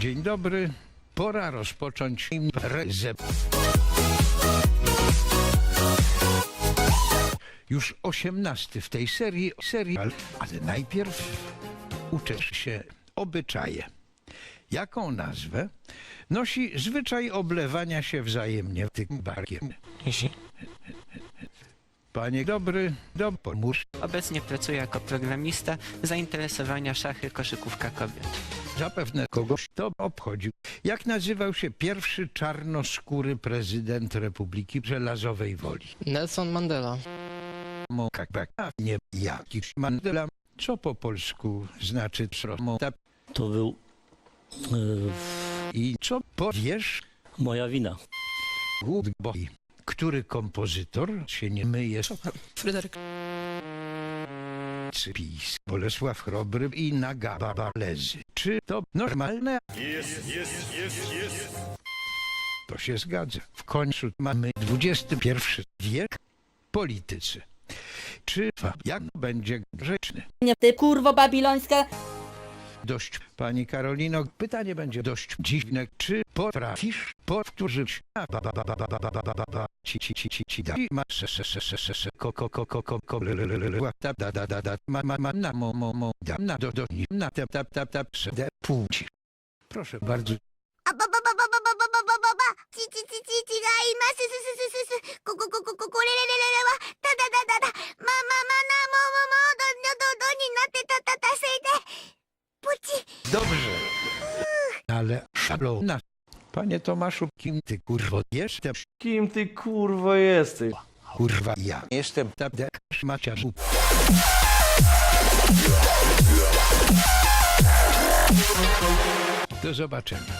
Dzień dobry. Pora rozpocząć imprezę. Już osiemnasty w tej serii serial, ale najpierw uczę się obyczaje. Jaką nazwę nosi zwyczaj oblewania się wzajemnie tym barkiem? Panie dobry, do pomóż. Obecnie pracuję jako programista zainteresowania szachy koszykówka kobiet. Zapewne kogoś to obchodził. Jak nazywał się pierwszy czarnoskóry prezydent Republiki Żelazowej Woli? Nelson Mandela. Mokakbaka, nie jakiś Mandela. Co po polsku znaczy sromota? To był e, I co powiesz? moja wina. Good boy. Który kompozytor się nie myje Fryderyk. PiS? Bolesław Chrobry i Naga Balezy. Czy to normalne? To się zgadza. W końcu mamy XXI wiek politycy. Czy Fabian będzie grzeczny? Nie, ty kurwo babilońska. Dość, pani Karolino, pytanie będzie dość dziwne. Czy potrafisz powtórzyć? A, ba, ba, ba, ba, ba, ba, ba, ba, ba, ba, ci, ci, ci, ci, ci, da, ma, se, se, se, se, se, se, ko, ko, ko, ko, ko, ko, ła, da, da, da, da, ma, ma, ma, na, mo, mo, mo, da, na, do, do, na, tap, tap, tap, tap, se, de, płci. Proszę bardzo, dobrze, ale szablona. Panie Tomaszu, kim ty kurwo jesteś? Kim ty kurwo jesteś? Kurwa ja. Jestem tabdek szmaciarzu. Do zobaczenia.